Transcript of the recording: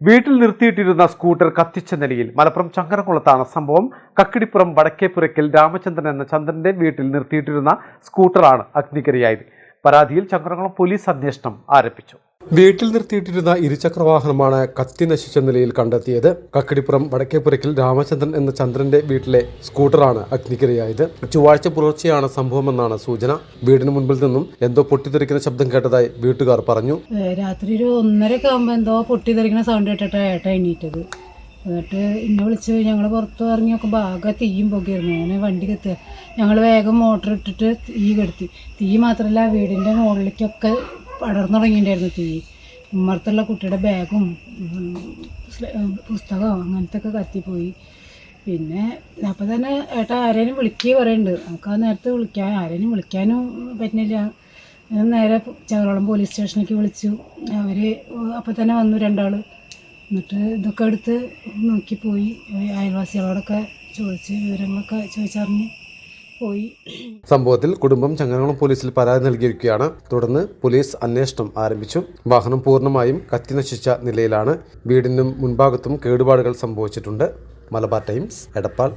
വീട്ടിൽ നിർത്തിയിട്ടിരുന്ന സ്കൂട്ടർ കത്തിച്ച നിലയിൽ മലപ്പുറം ചങ്കരംകുളത്താണ് സംഭവം. കക്കിടിപ്പുറം വടക്കേപ്പുരയ്ക്കൽ രാമചന്ദ്രൻ എന്ന ചന്ദ്രന്റെ വീട്ടിൽ നിർത്തിയിട്ടിരുന്ന സ്കൂട്ടറാണ് അഗ്നിക്കരയായത് പരാതിയിൽ ചങ്കരംകുളം പോലീസ് അന്വേഷണം ആരംഭിച്ചു. വീട്ടിൽ നിർത്തിയിട്ടിരുന്ന ഇരുചക്ര വാഹനമാണ് കത്തി നശിച്ച നിലയിൽ കണ്ടെത്തിയത്. കക്കടിപ്പുറം വടക്കേപ്പുരക്കിൽ രാമചന്ദ്രൻ എന്ന ചന്ദ്രന്റെ വീട്ടിലെ സ്കൂട്ടറാണ് അഗ്നിക്കിരയായത്. ചൊവ്വാഴ്ച പുലർച്ചെയാണ് സംഭവമെന്നാണ് സൂചന. വീടിന് മുൻപിൽ നിന്നും എന്തോ പൊട്ടിത്തെറിക്കുന്ന ശബ്ദം കേട്ടതായി വീട്ടുകാർ പറഞ്ഞു. രാത്രി ഒരു ഒന്നരയൊക്കെ ആകുമ്പോൾ എന്തോ പൊട്ടിത്തെറിക്കുന്ന സൗണ്ട് കേട്ടിട്ട് ഏട്ട എണീറ്റത്. എന്നിട്ട് എന്നെ വിളിച്ച് ഞങ്ങൾ പുറത്ത് ഇറങ്ങി നോക്കുമ്പോൾ ആകെ തീയും പൊക്കിയിരുന്നു. അങ്ങനെ വണ്ടി കത്തുക ഞങ്ങൾ വേഗം മോട്ടർ ഇട്ടിട്ട് തീ കെടുത്തി. തീ മാത്രമല്ല വീടിന്റെ മുകളിലേക്കൊക്കെ പടർന്നു തുടങ്ങിയിട്ടുണ്ടായിരുന്നു തീ ഉമ്മറത്തുള്ള കുട്ടിയുടെ ബാഗും പുസ്തകവും അങ്ങനത്തെ ഒക്കെ കത്തിപ്പോയി. പിന്നെ അപ്പം തന്നെ ഏട്ടാ ആരേനും വിളിക്കുക പറയുന്നുണ്ട് നമുക്ക് ആ നേരത്തെ വിളിക്കാൻ ആരേനും വിളിക്കാനും പറ്റുന്നില്ല. നേരെ ചവറോളം പോലീസ് സ്റ്റേഷനിലേക്ക് വിളിച്ചു. അവർ അപ്പം തന്നെ വന്നു രണ്ടാൾ എന്നിട്ട് ഇതൊക്കെ എടുത്ത് നോക്കിപ്പോയി. അയൽവാസികളോടൊക്കെ ചോദിച്ച് വിവരങ്ങളൊക്കെ ചോദിച്ചറിഞ്ഞ്. പോയി. സംഭവത്തിൽ കുടുംബം ചങ്ങനകുളം പോലീസിൽ പരാതി നൽകിയിരിക്കുകയാണ്. തുടർന്ന് പോലീസ് അന്വേഷണം ആരംഭിച്ചു. വാഹനം പൂർണമായും കത്തി നശിച്ച നിലയിലാണ് വീടിനും മുൻഭാഗത്തും കേടുപാടുകൾ സംഭവിച്ചിട്ടുണ്ട്. മലബാർ ടൈംസ് എടപ്പാൾ.